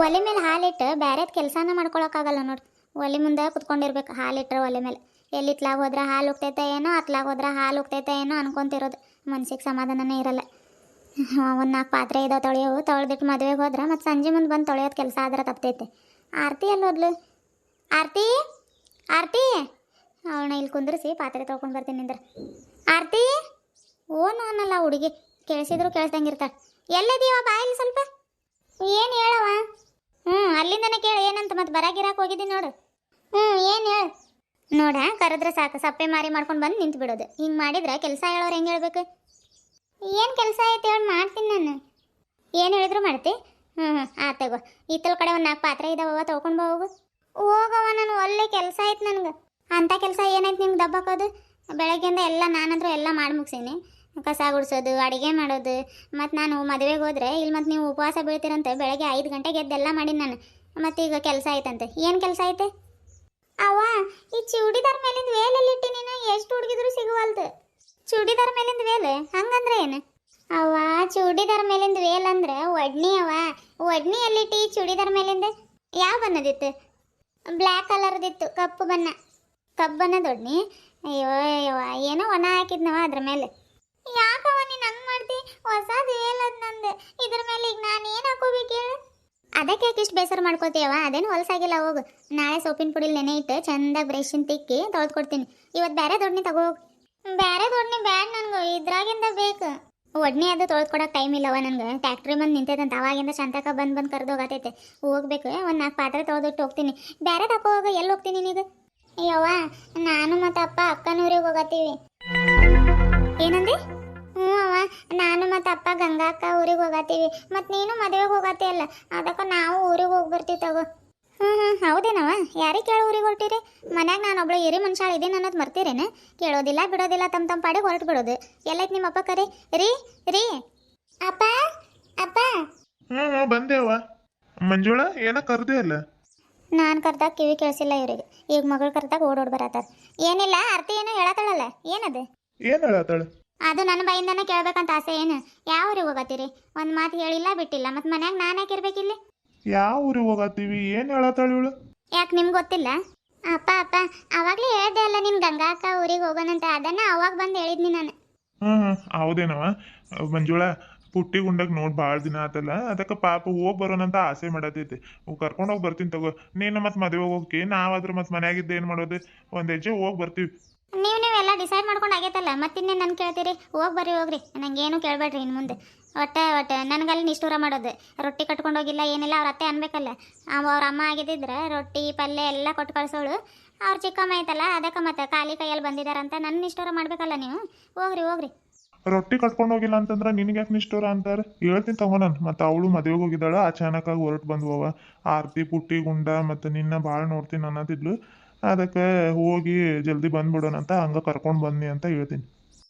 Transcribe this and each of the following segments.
ಒಲೆ ಮೇಲೆ ಹಾಲಿಟ್ಟು ಬೇರೆ ಕೆಲಸನ ಮಾಡ್ಕೊಳಕ್ಕಾಗಲ್ಲ ನೋಡಿ ಒಲೆ ಮುಂದೆ ಕುತ್ಕೊಂಡಿರ್ಬೇಕು ಹಾಲಿಟ್ರೆ ಒಲೆ ಮೇಲೆ. ಎಲ್ಲಿ ಇತ್ಲಾಗ ಹೋದ್ರೆ ಹಾಲು ಹೋಗ್ತೈತೆ ಏನೋ, ಅತ್ಲಾಗ ಹೋದ್ರೆ ಹಾಲು ಹೋಗ್ತೈತೆ ಏನೋ ಅನ್ಕೊಂತಿರೋದು. ಮನ್ಸಿಗೆ ಸಮಾಧಾನನೇ ಇರಲ್ಲ. ಒಂದು ನಾಲ್ಕು ಪಾತ್ರೆ ಇದಾವೆ ತೊಳೆಯೋವು. ತೊಳೆದಿಟ್ಟು ಮದುವೆಗೆ ಹೋದ್ರೆ ಮತ್ತು ಸಂಜೆ ಮುಂದೆ ಬಂದು ತೊಳೆಯೋದು ಕೆಲಸ ಆದ್ರೆ ತಪ್ತೈತೆ. ಆರತಿ ಅಲ್ಲಿ ಹೋದ್ಲು ಆರತಿ? ಆರತಿ? ಅವಳನ್ನ ಇಲ್ಲಿ ಕುಂದ್ರಿಸಿ ಪಾತ್ರೆ ತೊಳ್ಕೊಂಡು ಬರ್ತೀನಿ ನಿಂದ್ರೆ. ಆರತಿ? ಓನು ಅನ್ನಲ್ಲ ಹುಡುಗಿ. ಕೇಳಿಸಿದ್ರು ಕೇಳಿಸ್ದಂಗಿರ್ತಾಳೆ ಎಲ್ಲಿದೀವ ಬಾಯಲ್ಲಿ ಸ್ವಲ್ಪ. ಏನು ಹೇಳವ ಹ್ಞೂ ಅಲ್ಲಿಂದನೇ ಕೇಳು, ಏನಂತ, ಮತ್ತೆ ಬರಾಗಿರಾಕ್ ಹೋಗಿದ್ದೀನಿ ನೋಡು. ಹ್ಞೂ ಏನು ಹೇಳು? ನೋಡ, ಕರೆದ್ರೆ ಸಾಕು, ಸಪ್ಪೆ ಮಾರಿ ಮಾಡ್ಕೊಂಡು ಬಂದು ನಿಂತು ಬಿಡೋದು. ಹಿಂಗೆ ಮಾಡಿದ್ರೆ ಕೆಲಸ ಹೇಳೋರು ಹೆಂಗೆ ಹೇಳ್ಬೇಕು? ಏನು ಕೆಲಸ ಐತೆ ಹೇಳಿ, ಮಾಡ್ತೀನಿ ನಾನು. ಏನು ಹೇಳಿದ್ರು ಮಾಡ್ತಿ? ಹ್ಞೂ ಹ್ಞೂ ತಗೋ. ಈತಲ ಕಡೆ ಒಂದು ನಾಲ್ಕು ಪಾತ್ರೆ ಇದಾವವ ತೊಗೊಂಡು ಹೋಗು. ಹೋಗವ ನಾನು ಒಳ್ಳೆ ಕೆಲಸ ಐತೆ ನನಗೆ. ಅಂಥ ಕೆಲಸ ಏನೈತೆ ನಿಮ್ಗೆ ದಬ್ಬಾಕೋದು ಬೆಳಗ್ಗೆಯಿಂದ ಎಲ್ಲ ನಾನಂದ್ರೂ ಎಲ್ಲ ಮಾಡಿ ಮುಗಿಸೀನಿ. ಕಸ ಗುಡಿಸೋದು, ಅಡುಗೆ ಮಾಡೋದು. ಮತ್ತು ನಾನು ಮದುವೆಗೆ ಹೋದರೆ ಇಲ್ಲಿ ಮತ್ತು ನೀವು ಉಪವಾಸ ಬೀಳ್ತೀರಂತೆ, ಬೆಳಗ್ಗೆ ಐದು ಗಂಟೆಗೆ ಎದ್ದೆಲ್ಲ ಮಾಡಿ ನಾನು. ಮತ್ತು ಈಗ ಕೆಲಸ ಆಯ್ತಂತೆ. ಏನು ಕೆಲಸ ಐತೆ ಅವ್ವ, ಈ ಚೂಡಿದಾರ್ ಮೇಲಿಂದ ವೇಲಲ್ಲಿ ಇಟ್ಟಿ ನೀನು, ಎಷ್ಟು ಹುಡುಗಿದ್ರು ಸಿಗುವಲ್ದು. ಚೂಡಿದಾರ್ ಮೇಲಿಂದ ವೇಲೆ, ಹಂಗಂದ್ರೆ ಏನು? ಅವ್ವ, ಚೂಡಿದಾರ ಮೇಲಿಂದ ವೇಲ್ ಅಂದ್ರೆ ಒಡ್ನಿ ಅವ ಒಡ್ನಿ ಎಲ್ಲಿಟ್ಟಿ ಚೂಡಿದಾರ್ ಮೇಲಿಂದ? ಯಾವ ಬಣ್ಣದಿತ್ತು? ಬ್ಲ್ಯಾಕ್ ಕಲರ್ದಿತ್ತು, ಕಪ್ಪು ಬಣ್ಣ. ಕಪ್ಪು ಬಣ್ಣದ ಒಡ್ನಿ? ಅಯ್ಯೋ ಅಯ್ಯೋ, ಏನೋ ಒಣ ಹಾಕಿದ್ನವ ಅದ್ರ ಮೇಲೆ. ಯಾಕವ ನೀನು ಹಂಗೆ ಮಾಡ್ತಿ? ಹೊಸದು ಹೇಳದ್ ನಂದು. ಇದ್ರ ಮೇಲೆ ಈಗ ನಾನು ಏನು ಹಾಕೋಬೇಕು ಹೇಳು? ಅದಕ್ಕೆ ಯಾಕೆ ಇಷ್ಟು ಬೇಸರ ಮಾಡ್ಕೋತೀಯವ ಅದೇನು ಹೊಲಸಾಗಿಲ್ಲ ಹೋಗು. ನಾಳೆ ಸೋಪಿನ ಪುಡಿ ನೆನೆ ಇಟ್ಟು ಚಂದಾಗಿ ಬ್ರಷನ್ ತಿಕ್ಕಿ ತೊಳೆದು ಕೊಡ್ತೀನಿ ಇವತ್ತು ಬೇರೆ ದೊಡ್ಡನಿ ತಗೋ ಹೋಗು. ಬೇರೆ ದೊಡ್ಡನಿ ಬ್ಯಾಡ್ ನನಗೆ. ಇದ್ರಾಗಿಂದ ಬೇಕು. ಒಡ್ನಿ ಅದು ತೊಳೆದು ಕೊಡೋಕೆ ಟೈಮ್ ಇಲ್ಲವ ನನಗೆ. ಟ್ಯಾಕ್ಟ್ರಿ ಬಂದು ನಿಂತೈತಂತ. ಅವಾಗಿಂದ ಚಂತಕ ಬಂದು ಬಂದು ಕರೆದು ಹೋಗತೈತೆ. ಹೋಗ್ಬೇಕು. ಒಂದು ನಾಲ್ಕು ಪಾತ್ರೆ ತೊಳೆದಿಟ್ಟು ಹೋಗ್ತೀನಿ. ಬೇರೆ ತಕೋ ಹೋಗ. ಎಲ್ಲಿ ಹೋಗ್ತೀನಿ ನೀನು ಅಯ್ಯವ್ವ ನಾನು ಮತ್ತು ಅಪ್ಪ ಅಕ್ಕನೂರಿಗೆ ಹೋಗತ್ತೀವಿ. ಏನಂದೆ? ಹ್ಞೂ ಅವ ನಾನು ಮತ್ತು ಅಪ್ಪ ಗಂಗಾಕ್ಕ ಊರಿಗೆ ಹೋಗತ್ತೀವಿ ಮತ್ತು ನೀನು ಮದುವೆಗೆ ಹೋಗತ್ತೀಯಲ್ಲ ಅದಕ್ಕೆ ನಾವು ಊರಿಗೆ ಹೋಗಿ ಬರ್ತೀವಿ ತಗೋ. ಹ್ಞೂ ಹ್ಞೂ ಹೌದೇನವ ಯಾರಿಗೆ ಕೇಳೋ ಊರಿಗೆ ಹೊರಟಿರಿ? ಮನ್ಯಾಗ ನಾನು ಒಬ್ಳು ಹಿರಿ ಮನುಷ್ಯ ಇದ್ದೀನಿ ಅನ್ನೋದು ಮರ್ತೀರೇನು? ಕೇಳೋದಿಲ್ಲ ಬಿಡೋದಿಲ್ಲ ತಮ್ಮ ತಮ್ಮ ಪಾಡಿಗೆ ಹೊರಟು ಬಿಡೋದು. ಎಲ್ಲೈತೆ ನಿಮ್ಮ ಅಪ್ಪ ಕರಿ? ರೀ ರೀ. ಅಪ್ಪ ಅಪ್ಪ. ಹ್ಞೂ ಹ್ಞೂ ಬಂದೇವ ಮಂಜುಳ ಏನ ಕರ್ದೇ ಇಲ್ಲ? ನಾನು ಕರ್ದಾಗ ಕಿವಿ ಕೇಳಿಸಿಲ್ಲ ಇವ್ರಿಗೆ. ಈಗ ಮಗಳು ಕರ್ದಾಗ ಓಡೋಡ್ ಬರತ್ತಾರ. ಏನಿಲ್ಲ ಅರ್ಥ ಏನೋ ಹೇಳತ್ತಾಳಲ್ಲ ಏನದು? ಏನು ಹೇಳತ್ತಾಳೆ ಅದು ನನ್ನ ಬೈಯಿಂದನೇ ಕೇಳ್ಬೇಕಂತ ಆಸೆ ಏನು? ಯಾವ ಊರಿಗೆ ಹೋಗತ್ತೀರಿ? ಒಂದು ಮಾತು ಹೇಳಿಲ್ಲ ಬಿಟ್ಟಿಲ್ಲ. ಮತ್ತು ಮನ್ಯಾಗ ನಾನು ಯಾಕೆ ಇರ್ಬೇಕಿಲ್ಲಿ ಯಾವ ಊರಿಗೆ ಹೋಗತ್ತೀವಿ? ಏನು ಹೇಳತ್ತಾಳೆ ಇವಳು? ಯಾಕೆ ನಿಮ್ಗೆ ಗೊತ್ತಿಲ್ಲ? ಅಪ್ಪ ಅಪ್ಪ ಅವಾಗಲೇ ಹೇಳ್ದೆ ಅಲ್ಲ ನಿಮ್ ಗಂಗಾ ಅಕ್ಕ ಊರಿಗೆ ಹೋಗೋಣಂತ. ಅದನ್ನ ಅವಾಗ ಬಂದು ಹೇಳಿದ್ನಿ ನಾನು. ಹ್ಞೂ ಹ್ಞೂ ಹೌದೇನವ ಮಂಜುಳ ಪುಟ್ಟಿ ಗುಂಡಕ್ಕೆ ನೋಡಿ ಭಾಳ ದಿನ ಆತಲ್ಲ. ಅದಕ್ಕೆ ಪಾಪ ಹೋಗಿ ಬರೋಣಂತ ಆಸೆ ಮಾಡತೈತಿ. ಕರ್ಕೊಂಡು ಹೋಗಿ ಬರ್ತೀನಿ ತಗೋ. ನೀನು ಮತ್ತೆ ಮದುವೆ ಹೋಗಿ ನಾವಾದ್ರೂ ಮತ್ತೆ ಮನ್ಯಾಗಿದ್ದು ಏನು ಮಾಡೋದು? ಒಂದು ಹೆಜ್ಜೆ ಹೋಗಿ ಬರ್ತೀವಿ. ನೀವು ನೀವು ಎಲ್ಲ ಡಿಸೈಡ್ ಮಾಡ್ಕೊಂಡು ಆಗೈತಲ್ಲ ಮತ್ತಿನ್ನೇ ನನ್ನ ಕೇಳ್ತೀರಿ? ಹೋಗಿ ಬರ್ರಿ, ಹೋಗ್ರಿ. ನನಗೇನು ಕೇಳಬೇಡ್ರಿ ಇನ್ನು ಮುಂದೆ. ಒಟ್ಟೆ, ಒಟ್ಟ ನನಗಲ್ಲಿ ನಿಷ್ಠೂರ ಮಾಡೋದು. ರೊಟ್ಟಿ ಕಟ್ಕೊಂಡು ಹೋಗಿಲ್ಲ ಏನಿಲ್ಲ, ಅವ್ರ ಅತ್ತೆ ಅನ್ಬೇಕಲ್ಲ. ಅವ ಅವ್ರ ಅಮ್ಮ ಆಗಿದ್ದಿದ್ರೆ ರೊಟ್ಟಿ, ಪಲ್ಯ ಎಲ್ಲ ಕೊಟ್ಟು ಕಳ್ಸೋಳು. ಅವ್ರ ಚಿಕ್ಕಮ್ಮ ಐತಲ್ಲ, ಅದಕ್ಕೆ ಮತ್ತೆ ಖಾಲಿ ಕೈಯಲ್ಲಿ ಬಂದಿದಾರಂತ ನನ್ನ ನಿಷ್ಠೂರ ಮಾಡ್ಬೇಕಲ್ಲ ನೀವು? ಹೋಗ್ರಿ ಹೋಗ್ರಿ. ರೊಟ್ಟಿ ಕಟ್ಕೊಂಡು ಹೋಗಿಲ್ಲ ಅಂತಂದ್ರೆ ನಿನಗೆ ಯಾಕೆ ನಿಷ್ಠೂರ ಅಂತಾರೆ? ಹೇಳ್ತೀನಿ ತಗೋ ನಾನು. ಮತ್ತು ಅವಳು ಮದುವೆಗೆ ಹೋಗಿದ್ದಾಳ, ಅಚಾನಕ್ಕಾಗಿ ಹೊರಟು ಬಂದ್ವವ. ಆರತಿ, ಪುಟ್ಟಿ, ಗುಂಡ, ಮತ್ತು ನಿನ್ನ ಭಾಳ ನೋಡ್ತೀನಿ ಅನ್ನೋದಿದ್ಲು ಅದಕ್ಕೆ ಹೋಗಿ ಜಲ್ದಿ ಬಂದ್ಬಿಡೋಣ ಅಂತ ಹಂಗೆ ಕರ್ಕೊಂಡು ಬನ್ನಿ ಅಂತ ಹೇಳ್ತೀನಿ.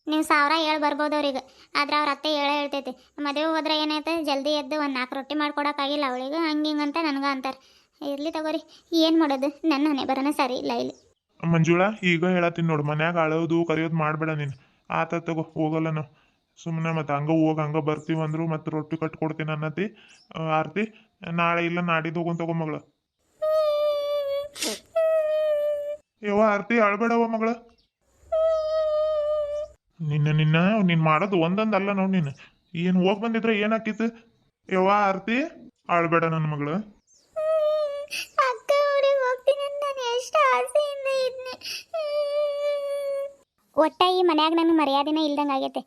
ನೀವು ಸಾವಿರ ಹೇಳಿ ಬರ್ಬೋದು ಅವ್ರಿಗೆ. ಆದ್ರೆ ಅವ್ರ ಅತ್ತೆ ಹೇಳೇ ಹೇಳ್ತೈತಿ ಮದುವೆ ಹೋದ್ರೆ ಏನೈತೆ ಜಲ್ದಿ ಎದ್ದು ಒಂದು ನಾಲ್ಕು ರೊಟ್ಟಿ ಮಾಡ್ಕೊಡೋಕ್ಕಾಗಿಲ್ಲ ಅವಳಿಗೆ ಹಂಗೆ ಹಿಂಗೆ ಅಂತ ನನಗೆ ಅಂತಾರೆ. ಇರ್ಲಿ ತಗೋರಿ ಏನು ಮಾಡೋದು? ನನ್ನ ಹಣೆ ಬರೋಣ ಸರಿ ಇಲ್ಲ ಇಲ್ಲಿ. ಮಂಜುಳಾ ಈಗ ಹೇಳತ್ತೀನಿ ನೋಡು ಮನ್ಯಾಗ ಅಳೋದು ಕರೆಯೋದು ಮಾಡ್ಬೇಡ ನೀನು. ಆತ ತಗೋ ಹೋಗಲ್ಲ ನಾವು. ಸುಮ್ಮನೆ ಮತ್ತೆ ಹಂಗ ಹೋಗಿ ಹಂಗ ಬರ್ತೀವಿ ಅಂದ್ರು ಮತ್ತೆ ರೊಟ್ಟಿ ಕಟ್ಕೊಡ್ತೀನಿ ಅನ್ನತಿ ಆರ್ತಿ. ನಾಳೆ ಇಲ್ಲ ನಾಡಿದ್ದು ಹೋಗೋನ್ ತಗೋ ಮಗಳ. ಯವ್ವ, ಆರ್ತಿ ಅಳ್ಬೇಡವ ಮಗಳ. ನಿನ್ನ ನಿನ್ನ, ನೀನ್ ಮಾಡೋದು ಒಂದೊಂದು ಅಲ್ಲ ನೋಡಿ ನೀನು. ಏನು ಹೋಗಿ ಬಂದಿದ್ರೆ ಏನಾಕಿತ್ತು ಯವ್ವ, ಆರ್ತಿ ಅಳ್ಬೇಡ ಮಗಳ. ನಾನು ಇದ್ನೆ. ಒಟ್ಟ ಈ ಮನ್ಯಾಗ ನನಗೆ ಮರ್ಯಾದಿನ ಇಲ್ದಂಗೆ ಆಗೈತೆ.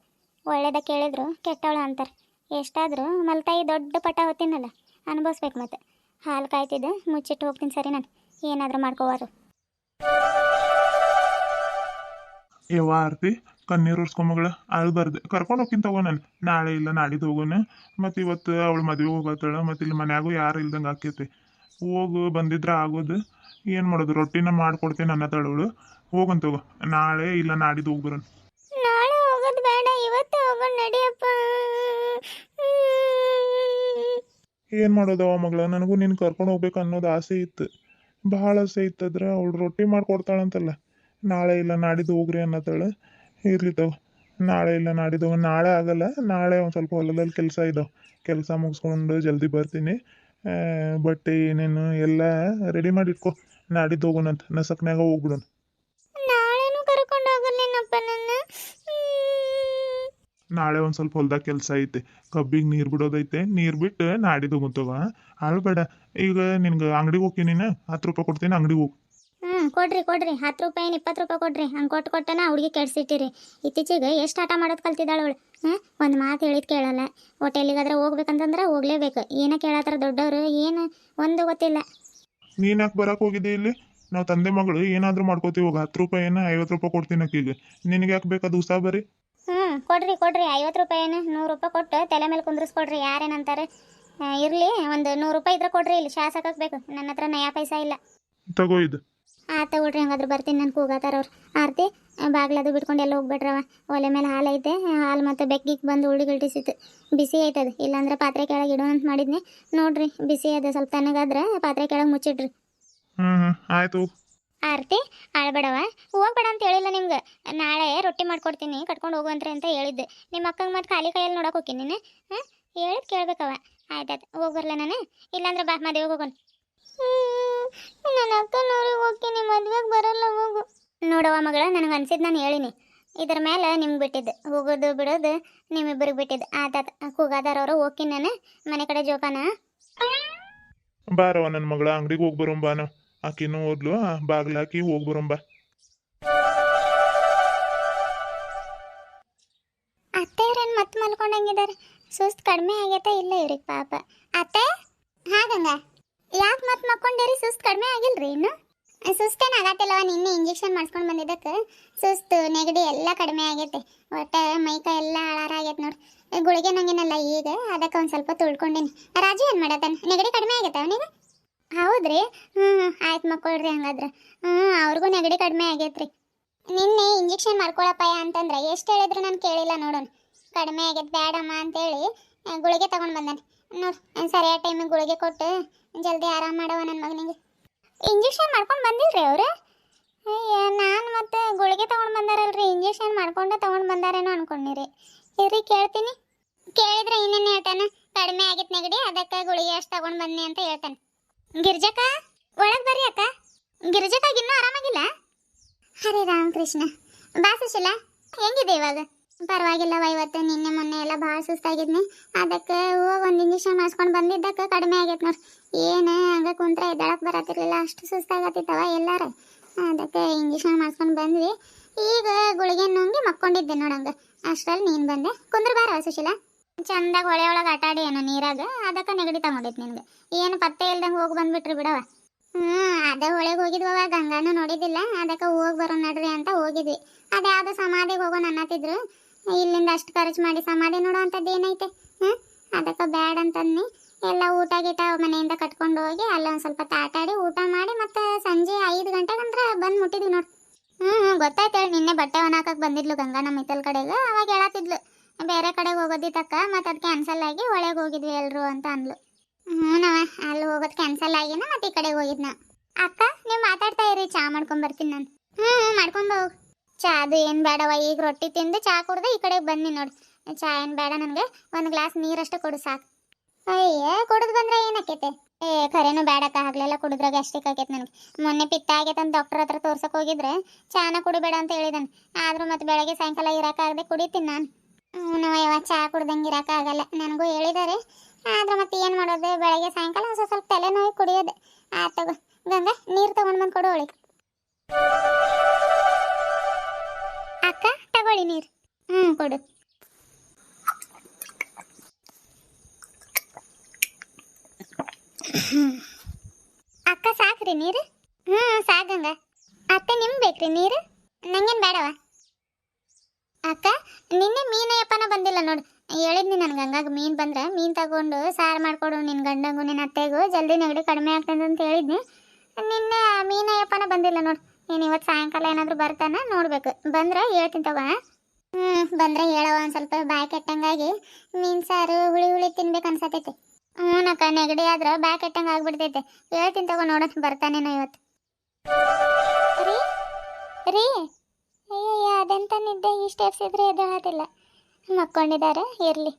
ಒಳ್ಳೇದ ಕೇಳಿದ್ರು, ಕೆಟ್ಟವಳ ಅಂತಾರೆ. ಎಷ್ಟಾದರೂ ಮಲ್ತಾಯಿ ದೊಡ್ಡ ಪಟ ಹೊತ್ತಿನಲ್ಲ, ಅನುಭವಿಸ್ಬೇಕು ಮತ್ತೆ. ಹಾಲು ಕಾಯ್ತಿದ್ದೆ, ಮುಚ್ಚಿಟ್ಟು ಹೋಗ್ತೀನಿ ಸರಿ ನಾನು. ಏನಾದರೂ ಮಾಡ್ಕೋವಾರು. ಯವ್ವ ವಾರ್ತಿ ಕಣ್ಣೀರು ಒರ್ಸ್ಕೊಂಬಗಳ ಅಳ್ಬಾರ್ದು ಕರ್ಕೊಂಡು ಹೋಗ್ತೀನಿ ತಗೋ ನಾನು. ನಾಳೆ ಇಲ್ಲ ನಾಳೆ ಹೋಗೋಣ ಮತ್ತು ಇವತ್ತು ಅವಳು ಮದುವೆ ಹೋಗತ್ತಾಳ ಮತ್ತು ಇಲ್ಲಿ ಮನ್ಯಾಗೂ ಯಾರು ಇಲ್ದಂಗೆ ಆಕೈತಿ. ಹೋಗು ಬಂದಿದ್ರೆ ಆಗೋದು. ಏನು ಮಾಡೋದು? ರೊಟ್ಟಿನ ಮಾಡ್ಕೊಡ್ತೀನಿ ಅನ್ನತ್ತಾಳ ಅವಳು. ಹೋಗನ್ ತಗೋ. ನಾಳೆ ಇಲ್ಲ ನಾಡಿದ್ದು ಹೋಗಿ ಬರೋಣ ನಾಳೆ ಹೋಗೋದು ಬೇಡ. ಇವತ್ತು ಹೋಗೋಣ ನಡಿಯಪ್ಪ. ಏನು ಮಾಡೋದವ ಮಗಳ? ನನಗೂ ನೀನು ಕರ್ಕೊಂಡು ಹೋಗ್ಬೇಕು ಅನ್ನೋದು ಆಸೆ ಇತ್ತು. ಭಾಳ ಆಸೆ ಇತ್ತಂದ್ರೆ ಅವಳು ರೊಟ್ಟಿ ಮಾಡ್ಕೊಡ್ತಾಳಂತಲ್ಲ, ನಾಳೆ ಇಲ್ಲ ನಾಡಿದ್ದು ಹೋಗ್ರಿ ಅನ್ನತ್ತಾಳೆ. ಇರ್ಲಿ ತಗೋ, ನಾಳೆ ಇಲ್ಲ ನಾಡಿದ್ದು. ನಾಳೆ ಆಗಲ್ಲ, ನಾಳೆ ಒಂದು ಸ್ವಲ್ಪ ಹೊಲದಲ್ಲಿ ಕೆಲಸ ಇದಾವೆ. ಕೆಲಸ ಮುಗಿಸ್ಕೊಂಡು ಜಲ್ದಿ ಬರ್ತೀನಿ. ಬಟ್ಟೆ ಏನೇನು ಎಲ್ಲ ರೆಡಿ ಮಾಡಿ ಇಟ್ಕೊ. ನಾಡಿದ್ದು ಹೋಗೋಣಂತ ನಸಕ್ನಾಗ ಹೋಗ್ಬಿಡೋಣ ನಾಳೆನೂ ಕರ್ಕೊಂಡು ಹೋಗಲ್ಲೇನಪ್ಪ ನನ್ನ ನಾಳೆ ಒಂದು ಸ್ವಲ್ಪ ಹೊಲ್ದಾಗ ಕೆಲಸ ಐತೆ. ಕಬ್ಬಿಗೆ ನೀರು ಬಿಡೋದೈತೆ ನೀರು ಬಿಟ್ಟು ನಾಡಿದ್ದು ಹೋಗುತ್ತವ ಅಳ್ಬೇಡ ಈಗ ನಿನ್ಗೆ ಅಂಗಡಿಗೆ ಹೋಗಿ ನೀನು ಹತ್ತು ರೂಪಾಯಿ ಕೊಡ್ತೀನಿ ಅಂಗಡಿಗೆ ಹೋಗಿ. ಹ್ಞೂ ಕೊಡ್ರಿ ಕೊಡ್ರಿ ಹತ್ತು ರೂಪಾಯಿ ಇಪ್ಪತ್ತು ರೂಪಾಯಿ ಕೊಡ್ರಿ ಹಂಗೆ ಕೊಟ್ಟು ಕೊಟ್ಟನ ಹುಡುಗಿ ಕೆಡ್ಸಿಟ್ಟಿರಿ. ಇತ್ತೀಚೆಗೆ ಎಷ್ಟು ಆಟ ಮಾಡೋದು ಕಲ್ತಿದ್ದಾಳೆ ಅವಳು. ಹಾಂ ಒಂದು ಮಾತು ಹೇಳಿದ್ ಕೇಳಲ್ಲ. ಹೋಟೆಲಿಗಾದ್ರೆ ಹೋಗ್ಬೇಕಂತಂದ್ರೆ ಹೋಗ್ಲೇಬೇಕು. ಏನೋ ಕೇಳತ್ತಾರ ದೊಡ್ಡವರು ಏನು ಒಂದು ಗೊತ್ತಿಲ್ಲ. ನೀನು ಯಾಕೆ ಬರಕ್ಕೆ ಹೋಗಿದ್ದೆ ಇಲ್ಲಿ? ನಾವು ತಂದೆ ಮಗಳು ಏನಾದರೂ ಮಾಡ್ಕೋತೀವಿ ಹೋಗಿ ಹತ್ತು ರೂಪಾಯಿ ಏನು ಐವತ್ತು ರೂಪಾಯಿ ಕೊಡ್ತೀನಿ ಅಕ್ಕಿಗೆ ನಿನಗೆ ಯಾಕೆ ಬೇಕಾದ ಉಸಾ ಬರೀ ಹ್ಞೂ ಕೊಡ್ರಿ ಕೊಡ್ರಿ. ಐವತ್ತು ರೂಪಾಯಿನ ನೂರು ರೂಪಾಯಿ ಕೊಟ್ಟು ತಲೆ ಮೇಲೆ ಕುಂದ್ರಿಸ್ಕೊಡ್ರಿ. ಯಾರೇನಂತಾರೆ? ಇರಲಿ ಒಂದು ನೂರು ರೂಪಾಯಿ ಇದ್ರೆ ಕೊಡ್ರಿ ಇಲ್ಲಿ. ಶಾಸಕಕ್ಕೆ ಬೇಕು ನನ್ನ ಹತ್ರ ನಯಾ ಪೈಸಾ ಇಲ್ಲ. ತಗೋ ಇದು. ಆ ಬಿಡ್ರಿ ಹಂಗಾದ್ರೆ ಬರ್ತೀನಿ. ನಾನು ಕೂಗಾತಾರ ಅವ್ರು. ಆರತಿ ಬಾಗ್ಲದು ಬಿಟ್ಕೊಂಡು ಎಲ್ಲ ಹೋಗ್ಬೇಡ್ರವ. ಒಲೆ ಮೇಲೆ ಹಾಲು ಐತೆ. ಹಾಲು ಮತ್ತು ಬೆಕ್ಕಿಗೆ ಬಂದು ಉಳ್ಳಿ ಗಿಲ್ಟಿಸಿತ್ತು ಬಿಸಿ ಐತದ ಇಲ್ಲಾಂದ್ರೆ ಪಾತ್ರೆ ಕೆಳಗೆ ಇಡೋಣ ಅಂತ ಮಾಡಿದ್ನಿ. ನೋಡ್ರಿ ಬಿಸಿ ಅದ. ಸ್ವಲ್ಪ ತಣ್ಣಗಾದ್ರೆ ಪಾತ್ರೆ ಕೆಳಗೆ ಮುಚ್ಚಿಡ್ರಿ. ಹ್ಞೂ ಹ್ಞೂ ಆಯ್ತು. ಆರ್ತಿ ಆಳ್ಬೇಡವ ಹೋಗ್ಬೇಡ ಅಂತ ಹೇಳಿಲ್ಲ ನಿಮ್ಗೆ. ನಾಳೆ ರೊಟ್ಟಿ ಮಾಡ್ಕೊಡ್ತೀನಿ, ಕಟ್ಕೊಂಡು ಹೋಗುವಂತ್ರಿ ಅಂತ ಹೇಳಿದ್ದೆ. ನಿಮ್ಮ ಅಕ್ಕಂಗೆ ಮತ್ತೆ ಖಾಲಿ ಕೈಯಲ್ಲಿ ನೋಡಕ್ಕೆ ಹೋಗಿ ನೀನು. ಹೇಳಿದ್ ಕೇಳ್ಬೇಕವ ಆಯ್ತಾಯ್ತು ಹೋಗಿ ಬರಲ್ಲ ನಾನು? ಇಲ್ಲಾಂದ್ರೆ ಬಾ, ಮದುವೆಗೆ ಹೋಗೋಣ. ನನ್ನ ಅಕ್ಕನವ್ರಿಗೆ ಹೋಗ್ತೀನಿ ಬರಲ್ಲ, ಹೋಗು. ನೋಡವ್ವ ಮಗಳ, ನನಗೆ ಅನ್ಸಿದ್ ನಾನು ಹೇಳಿನಿ. ಇದ್ರ ಮೇಲೆ ನಿಮ್ಗೆ ಬಿಟ್ಟಿದ್ದು. ಹೋಗೋದು, ಬಿಡೋದು, ನಿಮ್ಮಿಬ್ಬರಿಗೆ ಬಿಟ್ಟಿದ್ದು. ಆತಾತ ಕೂಗಾದಾರವರು ಹೋಗಿ ನಾನು. ಮನೆ ಕಡೆ ಜೋಕಾನ ಬಾರವ ನನ್ನ ಮಗಳ, ಅಂಗಡಿಗೆ ಹೋಗಿ ಬರೋಂಬಾ ನಾವು ಆಕಿನೂ ಓದ್ಲು ಬಾಗ್ಲಾಕಿ ಹೋಗಿ ಅತ್ತೆಯವ್ರೇನು ಮತ್ತೆ ಮಲ್ಕೊಂಡಂಗಿದ್ದಾರೆ ಸುಸ್ತು ಕಡಿಮೆ ಆಗೈತ, ಇಲ್ಲ ಇವ್ರಿಗೆ ಪಾಪ. ಅತ್ತೆ? ಹಾಗಂಗ? ಯಾಕೆ ಮತ್ ಮಕ್ಕೊಂಡಿರಿ, ಸುಸ್ತು ಕಡಿಮೆ ಆಗಿಲ್ರಿ ಇನ್ನು? ಸುಸ್ತೇನು ಆಗತ್ತಿಲ್ಲವ ನಿನ್ನೆ ಇಂಜೆಕ್ಷನ್ ಮಾಡಿಸ್ಕೊಂಡು ಬಂದಿದ್ದಕ್ಕೆ. ಸುಸ್ತು, ನೆಗಡಿ ಎಲ್ಲ ಕಡಿಮೆ ಆಗೈತೆ. ಒಟ್ಟ ಮೈಕ ಎಲ್ಲ ಹಾಳಾರಾಗೈತೆ ನೋಡಿ. ಗುಳಿಗೆ ನಂಗೇನಲ್ಲ ಈಗ, ಅದಕ್ಕೆ ಒಂದು ಸ್ವಲ್ಪ ತುಳ್ಕೊಂಡೀನಿ. ರಾಜು ಏನು ಮಾಡತ್ತಾನ? ನೆಗಡಿ ಕಡಿಮೆ ಆಗೈತೆ ಅವನಿಗೆ ಹೌದ್ರಿ? ಹ್ಞೂ ಆಯ್ತು ಮಕ್ಕಳ್ರಿ ಹಂಗಾದ್ರೆ. ಹ್ಞೂ ಅವ್ರಿಗೂ ನೆಗಡಿ ಕಡಿಮೆ ಆಗೈತ್ರಿ. ನಿನ್ನೆ ಇಂಜೆಕ್ಷನ್ ಮಾಡ್ಕೊಳಪ್ಪಯ್ಯ ಅಂತಂದ್ರೆ ಎಷ್ಟು ಹೇಳಿದ್ರು ನಾನು ಕೇಳಿಲ್ಲ ನೋಡೋಣ ಕಡಿಮೆ ಆಗೈತೆ ಬೇಡಮ್ಮ ಅಂತೇಳಿ ಗುಳಿಗೆ ತಗೊಂಡು ಬಂದಾನೆ. ನೋಡು ಸರಿಯಾದ ಟೈಮಿಗೆ ಗುಳಿಗೆ ಕೊಟ್ಟು ಜಲ್ದಿ ಆರಾಮ ಮಾಡವ ನನ್ನ ಮಗನಿಗೆ. ಇಂಜೆಕ್ಷನ್ ಮಾಡ್ಕೊಂಡು ಬಂದಿಲ್ರಿ ಅವರು? ಅಯ್ಯ, ನಾನು ಮತ್ತೆ ಗುಳಿಗೆ ತಗೊಂಡು ಬಂದಾರಲ್ರಿ. ಇಂಜೆಕ್ಷನ್ ಮಾಡ್ಕೊಂಡು ತಗೊಂಡು ಬಂದಾರೇನೋ ಅನ್ಕೊಂಡಿರಿ. ಇರ್ರಿ, ಕೇಳ್ತೀನಿ. ಕೇಳಿದ್ರೆ ಇನ್ನೇನು ಹೇಳ್ತಾನೆ? ಕಡಿಮೆ ಆಗಿತ್ತು ನೆಗಡಿ, ಅದಕ್ಕೆ ಗುಳಿಗೆ ಅಷ್ಟು ತಗೊಂಡು ಬನ್ನಿ ಅಂತ ಹೇಳ್ತಾನೆ. ಗಿರ್ಜಕ್ಕ ಒಳಗೆ ಬರ್ರಿ ಅಕ್ಕ. ಗಿರ್ಜಕ್ಕಾಗಿ ಇನ್ನೂ ಆರಾಮಾಗಿಲ್ಲ? ಹರೇ ರಾಮಕೃಷ್ಣ. ಬಾ ಸುಶೀಲ. ಹೆಂಗಿದೆ ಇವಾಗ? ಪರವಾಗಿಲ್ಲ ಇವತ್ತು. ನಿನ್ನೆ ಮೊನ್ನೆ ಎಲ್ಲ ಭಾಳ ಸುಸ್ತಾಗಿದ್ನಿ. ಅದಕ್ಕೆ ಒಂದು ಇಂಜೆಕ್ಷನ್ ಮಾಡಿಸ್ಕೊಂಡು ಬಂದಿದ್ದಕ್ಕೆ ಕಡಿಮೆ ಆಗೈತೆ ನೋಡಿ. ಏನು ಹಂಗೆ ಕುಂತ್ರೆ ಎದ್ದಳಕ್ಕೆ ಬರತ್ತಿರಲಿಲ್ಲ. ಅಷ್ಟು ಸುಸ್ತಾಗತ್ತಿತ್ತವ ಎಲ್ಲಾರ. ಅದಕ್ಕೆ ಇಂಜೆಕ್ಷನ್ ಮಾಡಿಸ್ಕೊಂಡು ಬಂದ್ವಿ. ಈಗ ಗುಳಿಗೆ ನುಂಗಿ ಮಕ್ಕೊಂಡಿದ್ದೆ ನೋಡಂಗೆ ಅಷ್ಟರಲ್ಲಿ ನೀನು ಬಂದೆ. ಕುಂದ್ರ ಬಾರ ಸುಶೀಲ? ಚಂದಾಗ ಹೊಳೆ ಒಳಗೆ ಆಟ ಆಡಿ ಏನೋ ನೀರಾಗ, ಅದಕ್ಕೆ ನೆಗಡಿ ತಗೊಂಡೈತೆ ನಿನ್ಗೆ. ಏನು ಪತ್ತೆ ಇಲ್ದಂಗೆ ಹೋಗಿ ಬಂದ್ಬಿಟ್ರಿ ಬಿಡವ ಹ್ಞೂ ಅದೇ ಹೊಳೆಗೆ ಹೋಗಿದ್ವವ ಗಂಗಾನು ನೋಡಿದ್ದಿಲ್ಲ, ಅದಕ್ಕೆ ಹೋಗಿ ಬರೋ ನಡ್ರಿ ಅಂತ ಹೋಗಿದ್ವಿ. ಅದ್ಯಾವುದೋ ಸಮಾಧಿಗೆ ಹೋಗೋಣ ಅನ್ನತ್ತಿದ್ರು. ಇಲ್ಲಿಂದ ಅಷ್ಟು ಖರ್ಚು ಮಾಡಿ ಸಮಾಧಿ ನೋಡೋವಂಥದ್ದು ಏನೈತೆ? ಹ್ಞೂ ಅದಕ್ಕೆ ಬ್ಯಾಡ್ ಅಂತಂದು ಎಲ್ಲ ಊಟ ಗೀಟ ಮನೆಯಿಂದ ಕಟ್ಕೊಂಡು ಹೋಗಿ ಅಲ್ಲೊಂದು ಸ್ವಲ್ಪ ತಾಟಾಡಿ ಊಟ ಮಾಡಿ ಮತ್ತೆ ಸಂಜೆ ಐದು ಗಂಟೆಗಂದ್ರೆ ಬಂದು ಮುಟ್ಟಿದ್ವಿ ನೋಡಿ. ಹ್ಞೂ ಹ್ಞೂ ಗೊತ್ತಾಯ್ತು ನಿನ್ನೆ ಬಟ್ಟೆ ಒಣಾಕಕ್ಕೆ ಬಂದಿದ್ಲು ಗಂಗಾ ನಮ್ಮ ಹಿತ್ತಲ್ ಕಡೆಗೆ, ಅವಾಗ ಹೇಳತ್ತಿದ್ಲು. ಬೇರೆ ಕಡೆ ಹೋಗೋದಿತ್ತಕ್ಕ, ಮತ್ತೆ ಅದು ಕ್ಯಾನ್ಸಲ್ ಆಗಿ ಒಳಗೆ ಹೋಗಿದ್ವಿ ಎಲ್ಲರೂ ಅಂತ ಅಂದ್ಲು. ಹ್ಞೂನವ ಅಲ್ಲಿ ಹೋಗೋದು ಕ್ಯಾನ್ಸಲ್ ಆಗಿನ ಮತ್ತೆ ಈ ಕಡೆಗೆ ಹೋಗಿದ್ನ ಅಕ್ಕ, ನೀವು ಮಾತಾಡ್ತಾ ಇರಿ, ಚಾ ಮಾಡ್ಕೊಂಡ್ ಬರ್ತೀನಿ ನಾನು. ಹ್ಞೂ ಮಾಡ್ಕೊಂಡ್ ಹೋಗು. ಚಾ ಅದು ಏನು ಬೇಡವ, ಈಗ ರೊಟ್ಟಿ ತಿಂದು ಚಾ ಕುಡ್ದು ಈ ಕಡೆಗೆ ಬನ್ನಿ ನೋಡಿ. ಚಾ ಏನು ಬೇಡ ನನಗೆ, ಒಂದು ಗ್ಲಾಸ್ ನೀರಷ್ಟು ಕೊಡು ಸಾಕು. ಅಯ್ಯೇ, ಕುಡಿದು ಬಂದ್ರೆ ಏನಾಕೈತೆ ಏ ಖರೇನು ಬೇಡಕ್ಕ ಆಗಲೆಲ್ಲ ಕುಡಿದ್ರೆ ಗ್ಯಾಸ್ಟ್ರಿಕ್ ಆಗೈತೆ ನನಗೆ. ಮೊನ್ನೆ ಪಿತ್ತ ಆಗೈತೆ ಅಂತ ಡಾಕ್ಟರ್ ಹತ್ರ ತೋರ್ಸಕ್ಕೆ ಹೋಗಿದ್ರೆ, ಚಾನ ಕುಡಿಬೇಡ ಅಂತ ಹೇಳಿದಾನೆ. ಆದ್ರೂ ಮತ್ತೆ ಬೆಳಗ್ಗೆ ಸಾಯಂಕಾಲ ಇರೋಕ್ಕಾಗದೆ ಕುಡಿತೀನಿ ನಾನು. ಹ್ಞೂ ಚಹಾ ಕುಡ್ದಂಗೆ ಇರೋಕ್ಕಾಗಲ್ಲ ನನಗೂ ಹೇಳಿದ್ದಾರೆ ಆದ್ರೆ ಮತ್ತೆ ಏನು ಮಾಡೋದು? ಬೆಳಗ್ಗೆ ಸಾಯಂಕಾಲ ಒಂದು ಸ್ವಲ್ಪ ತಲೆನೋವು ಕುಡಿಯೋದು. ಆ, ತಗೋ. ಗಂಗಾ, ನೀರು ತಗೊಂಡು ಬಂದು ಕೊಡು ಅವಳಿಗೆ. ಅಕ್ಕ, ತಗೊಳ್ಳಿ ನೀರು. ಹ್ಞೂ ಕೊಡು. ಅಕ್ಕ, ಸಾಕ್ರಿ ನೀರು. ಹ್ಞೂ ಸಾಕಂಗ ಅತ್ತೆ, ನಿಮ್ಗೆ ಬೇಕ್ರಿ ನೀರು? ನಂಗೇನು ಬೇಡವ? ಅಕ್ಕ, ನಿನ್ನೆ ಮೀನಯ್ಯಪ್ಪನ ಬಂದಿಲ್ಲ ನೋಡು. ಹೇಳಿದ್ನಿ ನನಗೆ, ಹಂಗಾಗಿ ಮೀನು ಬಂದ್ರೆ ಮೀನು ತಗೊಂಡು ಸಾರು ಮಾಡಿಕೊಡು ನಿನ್ನ ಗಂಡಂಗೂ ನಿನ್ನ ಅತ್ತೆಗೂ ಜಲ್ದಿ ನೆಗಡಿ ಕಡಿಮೆ ಆಗ್ತದೆ ಅಂತ ಹೇಳಿದ್ನಿ. ನಿನ್ನೆ ಮೀನಯ್ಯಪ್ಪನ ಬಂದಿಲ್ಲ ನೋಡು. ನೀನು ಇವತ್ತು ಸಾಯಂಕಾಲ ಏನಾದರೂ ಬರ್ತಾನ ನೋಡ್ಬೇಕು. ಬಂದ್ರೆ ಹೇಳ್ತೀನಿ ತಗೋ ಹ್ಞೂ ಬಂದ್ರೆ ಹೇಳವ ಒಂದು ಸ್ವಲ್ಪ ಬಾಯಿ ಕೆಟ್ಟಂಗಾಗಿ. ಮೀನು ಸಾರು ಹುಳಿ ಹುಳಿ ತಿನ್ಬೇಕು ಅನ್ಸತೈತಿ. ಹ್ಞೂನಕ್ಕ ನೆಗಡಿ ಆದ್ರೆ ಬಾಯಿ ಕೆಟ್ಟಂಗೆ ಆಗ್ಬಿಡ್ತೈತೆ. ಹೇಳ್ತೀನಿ ತಗೋ ನೋಡೋಣ ಬರ್ತಾನೇನೋ ಇವತ್ತು. ರೀ ರೀ. ಅಯ್ಯಯ್ಯ ಅದೆಂತ ನಿದ್ದೆ? ಇಷ್ಟೆಪ್ಸಿದ್ರೆ ಎದ್ದು ಹಾಕಿಲ್ಲ ಮಕ್ಕೊಂಡಿದ್ದಾರೆ ಇರಲಿ.